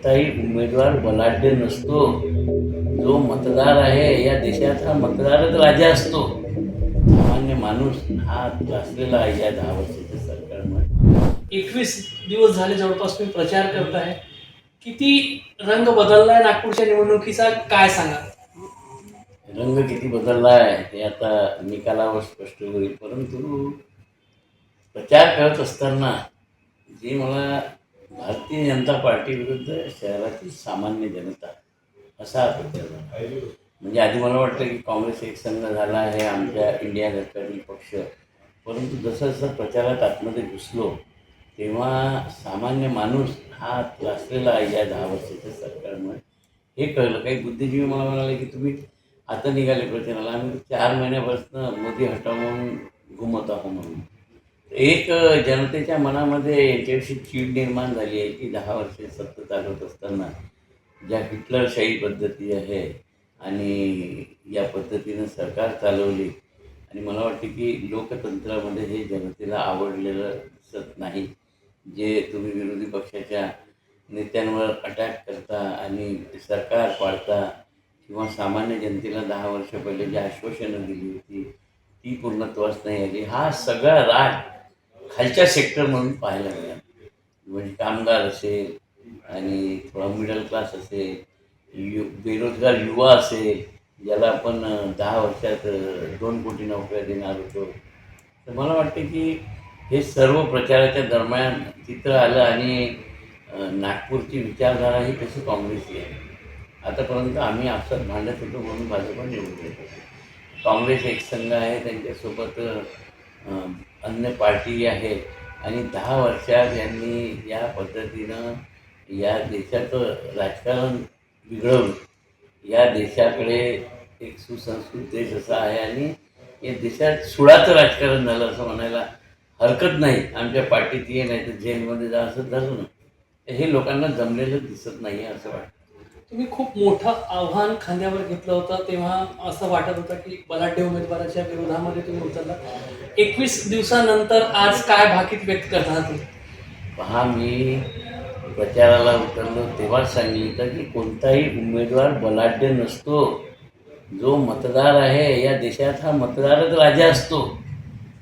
कोणताही उमेदवार बलाढ्य नसतो. जो मतदार आहे या देशात हा मतदारच राजा असतो. सामान्य माणूस हा त्रासलेला आहे या दहा वर्षाच्या सरकारमुळे. एकवीस दिवस झाले जवळपास तुम्ही प्रचार करताय किती रंग बदललाय नागपूरच्या निवडणुकीचा? काय सांगा? रंग किती बदलला आहे हे आता निकालावर स्पष्ट होईल. परंतु प्रचार करत असताना जी मला भारतीय जनता पार्टी विरुद्ध शहरातील सामान्य जनता असा हा प्रचार झाला म्हणजे आधी मला वाटतं की काँग्रेस एक संघ झाला आहे आमच्या इंडिया घटकातील पक्ष. परंतु जसं जसं प्रचारात आतमध्ये घुसलो तेव्हा सामान्य माणूस हा त्रासलेला आहे या दहा वर्षाच्या सरकारमुळे. हे कळलं. काही बुद्धिजीवी मला म्हणाले की तुम्ही आता निघाले प्रचाराला. आम्ही चार महिन्यापासून मोदी हटाव म्हणून घुमत आहो म्हणून. एक जनतेच्या मनामध्ये याच्याविषयी चीड निर्माण झाली आहे की दहा वर्षे सत्ता चालवत असताना ज्या हिटलरशाही पद्धती आहे आणि या पद्धतीनं सरकार चालवली आणि मला वाटते की लोकतंत्रामध्ये हे जनतेला आवडलेलं दिसत नाही जे तुम्ही विरोधी पक्षाच्या नेत्यांवर अटॅक करता आणि सरकार पाडता किंवा सामान्य जनतेला दहा वर्ष पहिले जी आश्वासनं दिली होती ती पूर्णत्वास नाही आली. हा सगळा राग खालच्या सेक्टर म्हणून पाहायला मिळाला. म्हणजे कामगार असेल आणि थोडा मिडल क्लास असेल यु बेरोजगार युवा असेल ज्याला आपण दहा वर्षात दोन कोटी नोकऱ्या देणार होतो. तर मला वाटते की हे सर्व प्रचाराच्या दरम्यान चित्र आलं आणि नागपूरची विचारधारा ही कशी काँग्रेसची आहे. आतापर्यंत आम्ही आपसात भांडत होतो म्हणून भाजपा निवडून येतो काँग्रेस एक संघ आहे त्यांच्यासोबत अन्य पार्टी आहे. आणि दहा वर्षात यांनी या पद्धतीनं या देशाचं राजकारण बिघडवलं. या देशाकडे एक सुसंस्कृत देश असा आहे आणि या देशात सुळाचं राजकारण झालं असं म्हणायला हरकत नाही. आमच्या पार्टीत ये नाही तर जेलमध्ये जा असं झालं ना. हे लोकांना जमलेलं दिसत नाही आहे असं वाटतं. तुम्ही खूप मोठं आव्हान खांद्यावर घेतलं होतं तेव्हा असं वाटत होतं की बलाढ्य उमेदवाराच्या विरोधामध्ये तुम्ही उतरला. एकवीस दिवसानंतर आज काय भाकीत व्यक्त करतात तुम्ही? पहा मी प्रचाराला उतरलो तेव्हाच सांगितलं की कोणताही उमेदवार बलाढ्य नसतो. जो मतदार आहे या देशात हा मतदारच राजा असतो.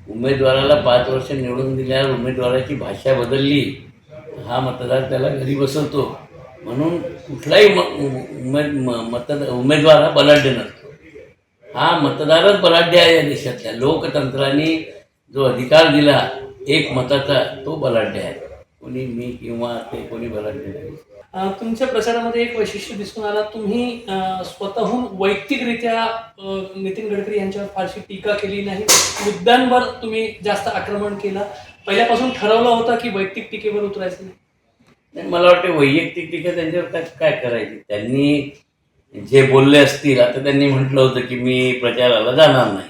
उमेदवाराला पाच वर्ष निवडून दिल्यावर उमेदवाराची भाषा बदलली. हा मतदार त्याला घरी बसवतो. म्हणून कुठलाही उमेद म- मतद उमेदवार हा बलाढ्य नसतो. हा मतदारच बलाढ्य आहे या देशातल्या. लोकतंत्राने जो अधिकार दिला एक मताचा तो बलाढ्य आहे. कोणी मी किंवा ते कोणी बलाढ्य नाही. तुमच्या प्रचारामध्ये एक वैशिष्ट्य दिसून आला. तुम्ही स्वतःहून वैयक्तिकरित्या नितीन गडकरी यांच्यावर फारशी टीका केली नाही. मुद्द्यांवर तुम्ही जास्त आक्रमण केलं. पहिल्यापासून ठरवलं होतं की वैयक्तिक टीकेवर उतरायचं नाही. मला वाटते वैयक्तिक टीका त्यांच्यावर काय काय करायची? त्यांनी जे बोलले असतील आता त्यांनी म्हटलं होतं की मी प्रचाराला जाणार नाही.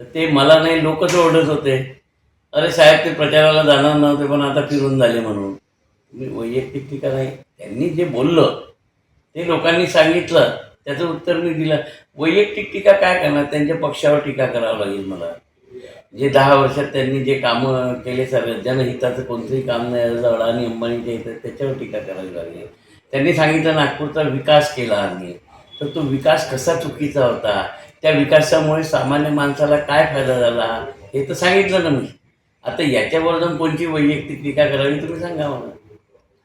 तर ते मला नाही लोकच ओरडत होते. अरे साहेब ते प्रचाराला जाणार नव्हते पण आता फिरून झाले म्हणून. मी वैयक्तिक टीका नाही त्यांनी जे बोललं ते लोकांनी सांगितलं त्याचं उत्तर मी दिलं. वैयक्तिक टीका काय करणार? त्यांच्या पक्षावर टीका करावं लागेल मला. जे दहा वर्षात त्यांनी जे कामं केले सगळं जनहिताचं कोणतंही काम नाही झालं, अडाणी अंबानीच्या इथं त्याच्यावर टीका करावी लागली. त्यांनी सांगितलं नागपूरचा विकास केला आम्ही. तर तो विकास कसा चुकीचा होता? त्या विकासामुळे सामान्य माणसाला काय फायदा झाला? हे तर सांगितलं ना मी. आता याच्यावर जाऊन कोणची वैयक्तिक टीका करावी तुम्ही सांगा मला.